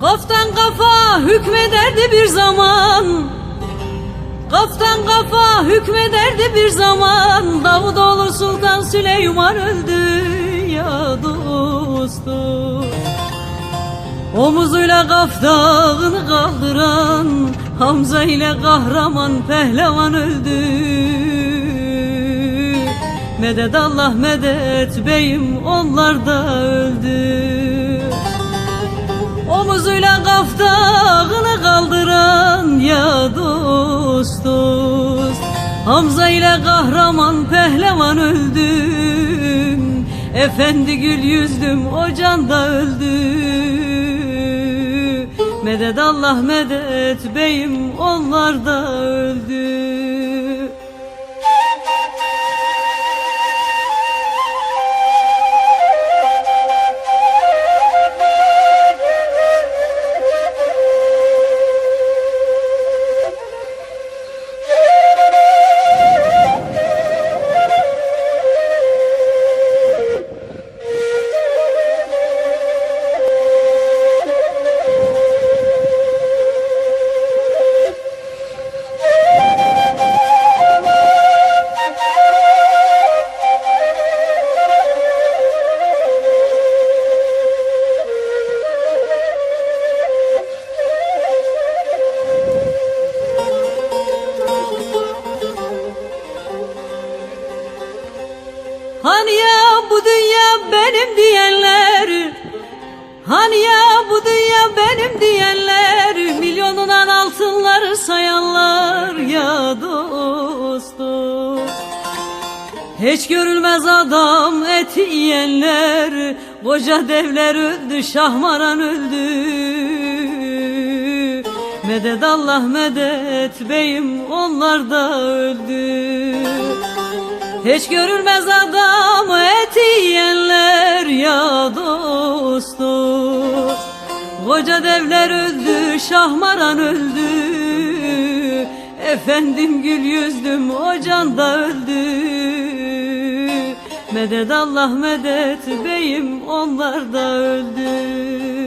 Kaftan kafa hükmederdi bir zaman Kaftan kafa hükmederdi bir zaman. Davutoğlu Sultan Süleyman öldü ya dostum Omuzuyla kaftanı kaldıran Hamza ile kahraman pehlivan öldü. Medet Allah medet beyim onlar da öldü. Omuzuyla kaftağını kaldıran ya dost dost Hamza ile kahraman pehlivan öldüm. Efendi gül yüzdüm o can da öldü Medet Allah medet beyim onlar Hani ya bu dünya benim diyenler? Hani ya bu dünya benim diyenler? Milyonundan altınları sayanlar ya dost dost Hiç görülmez adam eti yiyenler Koca devler öldü Şahmaran öldü. Medet Allah medet beyim onlar da öldü hiç görülmez adam eti yiyenler ya dost dost Koca devler öldü, Şahmaran öldü. Efendim gül yüzdüm, o can da öldü. Medet Allah medet beyim onlar da öldü